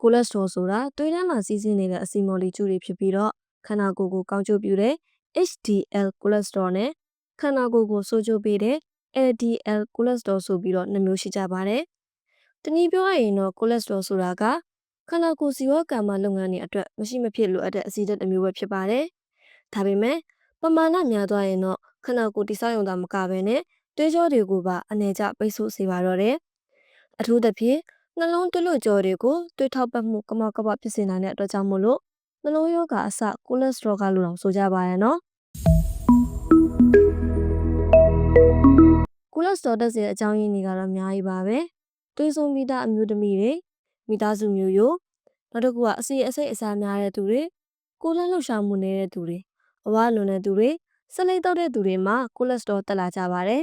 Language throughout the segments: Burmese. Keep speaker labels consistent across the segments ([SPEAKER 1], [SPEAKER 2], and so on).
[SPEAKER 1] ကိုလက်စထရောဆိုတာသွေးထဲမှာစီးဆင်းနေတဲ့အဆီမော်လီကျူတွေဖြစ်ပြီးတော့ခန္ဓာကိုယ်ကိုကောင်းကျိုးပြုတဲ့ HDL ကိုလက်စထရောနဲ့ခန္ဓာကိုယ်ကိုဆိုးကျိုးပေးတဲ့ LDL ကိုလက်စထရောဆိုပြီးတော့နှစ်မျိုးရှိကြပါတယ်။တနည်းပြောရရင်တော့ကိုလက်စထရောဆိုတာကခန္ဓာကိုယ်စီဝါကမ္မလုပ်ငန်းတွေအတွက်မရှိမဖြစ်လိုအပ်တဲ့အဆီဓာတ်တစ်မျိုးပဲဖြစ်ပါတယ်။ဒါပေမဲ့ပမာဏများသွားရင်တော့ခန္ဓာကိုယ်တိဆောက်ရုံသာမကဘဲနဲ့တွေးကြောတွေကိုပါအနေကျပိတ်ဆို့စေပါတော့တယ်။အထူးသဖြင့် နှလုံးတွလွတ်ကြောတွေကိုတွေးထောက်ပတ်မှုကမောက်ကပဖြစ်စေနိုင်တဲ့အတွက်ကြောင့်မို့လို့နှလုံးရောဂါအစကိုလက်စထရောကလို့တော့ဆိုကြပါရဲ့နော်ကိုလက်စထရောတက်စေတဲ့အကြောင်းရင်းတွေကတော့အများကြီးပါပဲတွေးဆုံးမိသားအမျိုးသမီးတွေမိသားစုမျိုးရိုးနောက်တစ်ခုကအစီအစိတ်အစားများတဲ့သူတွေကိုလက်လှုပ်ရှားမှုနေတဲ့သူတွေအဝါလွန်တဲ့သူတွေဆက်လက်တောက်တဲ့သူတွေမှာကိုလက်စထရောတက်လာကြပါတယ်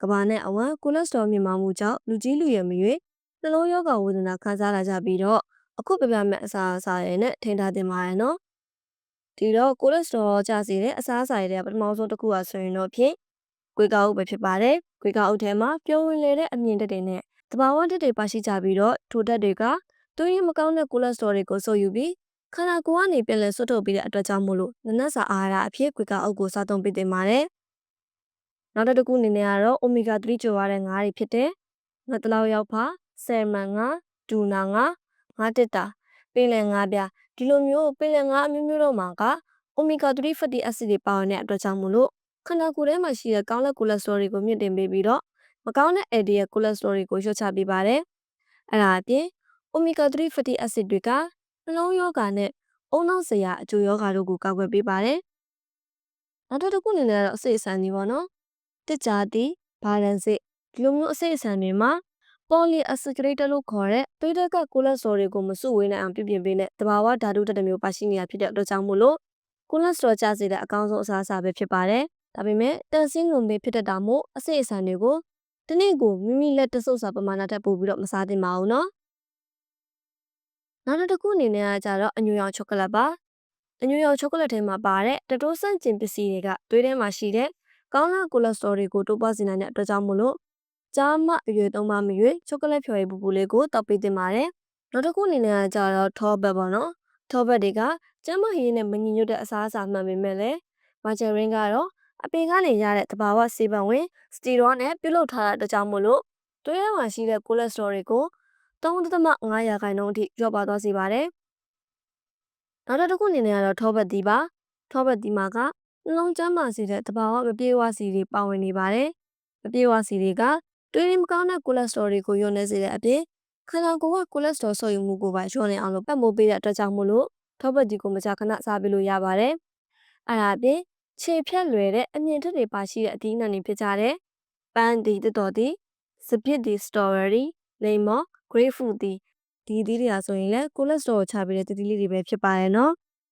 [SPEAKER 1] ကဘာနဲ့အဝမ်းကိုလက်စထရောမြင့်မားမှုကြောင့်လူကြီးလူရွယ်မရွေး နှလုံးရောဂါဝေဒနာခံစားလာကြပြီးတော့အခုပြပြမဲ့အစာအစာတွေနဲ့ထိန်းထားတင်ပါရနော်ဒီတော့ကိုလက်စထရောကျစေတဲ့အစားအစာတွေကပထမဆုံးတစ်ခုကဆိုရင်တော့ဖြင့်ကွေးကောက်အုပ်ပဲဖြစ်ပါတယ်ကွေးကောက်အုပ်ထဲမှာပြုံးဝင်လေတဲ့အမြင့်တက်တွေနဲ့တဘာဝတက်တွေပါရှိကြပြီးတော့ထိုတက်တွေကသွေးရင်းမကောင်းတဲ့ကိုလက်စထရောတွေကိုဆိုယူပြီးခန္ဓာကိုယ်ကနေပြန်လည်ဆွတ်ထုတ်ပြီးတဲ့အတွက်ကြောင့်မို့လို့နနက်စာအာဟာရအဖြစ်ကွေးကောက်အုပ်ကိုစားသုံးပေးတင်ပါတယ်နောက်တစ်ခုအနေနဲ့ကတော့ omega 3ကျော်ရတဲ့ငါးတွေဖြစ်တဲ့ငါတလောက်ရောက်ပါ ဆယ်မန်ငါဒူနာငါငါတစ်တာပင်လယ်ငါပြဒီလိုမျိုးပင်လယ်ငါအမျိုးမျိုးတော့မှာက omega 3 fatty acid တွေပါဝင်တဲ့အတွက်ကြောင့်မို့လို့ခန္ဓာကိုယ်ထဲမှာရှိတဲ့ကောင်းတဲ့ကိုလက်စထရောတွေကိုမြင့်တင်ပေးပြီးတော့မကောင်းတဲ့ LDL ကိုလက်စထရောတွေကိုလျှော့ချပေးပါတယ်အဲ့ဒါအပြင် omega 3 fatty acid တွေကနှလုံးရောဂါနဲ့အုံနောက်စရာအကျိုးရောဂါတို့ကိုကာကွယ်ပေးပါတယ်နောက်တစ်ခုအနေနဲ့တော့အစိတ်အဆန်ကြီးပေါ့နော်တစ်ကြသည်ဘာလန်စစ်ဒီလိုမျိုးအစိတ်အဆန်တွေမှာ polyunsaturated လို့ခေါ်တဲ့သွေးတက်ကကိုလက်စထရောတွေကိုမစုဝေးနိုင်အောင်ပြုပြင်ပေးတဲ့တဘာဝဓာတုတက်တစ်မျိုးပါရှိနေတာဖြစ်တဲ့အတွက်ကြောင့်မို့လို့ကိုလက်စထရောကျစေတဲ့အကောင်းဆုံးအစားအစာပဲဖြစ်ပါတယ်။ဒါပေမဲ့တန်ဆင်းလုံးပဲဖြစ်တတ်တာမို့အစိတ်အဆန်တွေကိုဒီနေ့ကိုမိမိလက်တဆုပ်စာပမာဏထက်ပိုပြီးတော့မစားသင့်ပါဘူးနော်။နောက်တစ်ခုအနေနဲ့ကကြတော့အညူရောင်ချောကလက်ပါ။အညူရောင်ချောကလက်ထဲမှာပါတဲ့တတိုးဆန့်ကျင်ပစ္စည်းတွေကသွေးထဲမှာရှိတဲ့ကောင်းတဲ့ကိုလက်စထရောတွေကိုတိုးပွားစေနိုင်တဲ့အတွက်ကြောင့်မို့လို့ ကြားမအရွယ်သုံးပါမရွေချောကလက်ဖြော်ရည်ပူပူလေးကိုတောက်ပေးတင်ပါတယ်။နောက်တစ်ခုအနေနဲ့ကကြတော့ထောဘက်ပေါ့နော်။ထောဘက်တွေကကျန်းမာရေးနဲ့မညီညွတ်တဲ့အစားအစာမှန်ပေမဲ့လည်းမာဂျယ်ရင်းကတော့အပင်ကနေရတဲ့တဘာဝဆေးပန်ဝင်စတီရောနဲ့ပြုတ်လုထားတဲ့အတွက်ကြောင့်မို့လို့သွေးထဲမှာရှိတဲ့ကိုလက်စထရောတွေကို3.5ရာခိုင်နှုန်းအထိလျော့ပါသွားစေပါတယ်။နောက်တစ်ခုအနေနဲ့ကတော့ထောဘက်ဒီပါ။ထောဘက်ဒီမှာကနှလုံးကျန်းမာစေတဲ့တဘာဝမပြေဝစီတွေပါဝင်နေပါတယ်။မပြေဝစီတွေက တွေးရင်းမကောင်းတဲ့ကိုလက်စထရောတွေကိုညှို့နေစေတဲ့အပြင်ခန္ဓာကိုယ်ကကိုလက်စထရောဆုပ်ယူမှုကိုပါလျှော့နေအောင်လို့ပတ်မိုးပေးတဲ့အတွက်ကြောင့်မို့လို့ထောဘက်ဒီကိုမကြာခဏစားပေးလို့ရပါတယ်။အဲ့ဒါအပြင်ခြေဖြတ်လွယ်တဲ့အမြင့်ထက်တွေပါရှိတဲ့အသီးနှံတွေဖြစ်ကြတဲ့ပန်းဒီတတော်ဒီစပစ်ဒီစတော်ဘယ်ရီလိမ္မော်ဂရိတ်ဖရူတီဒီသီးတွေဟာဆိုရင်လည်းကိုလက်စထရောချပေးတဲ့တတိလေးတွေပဲဖြစ်ပါရဲ့နော်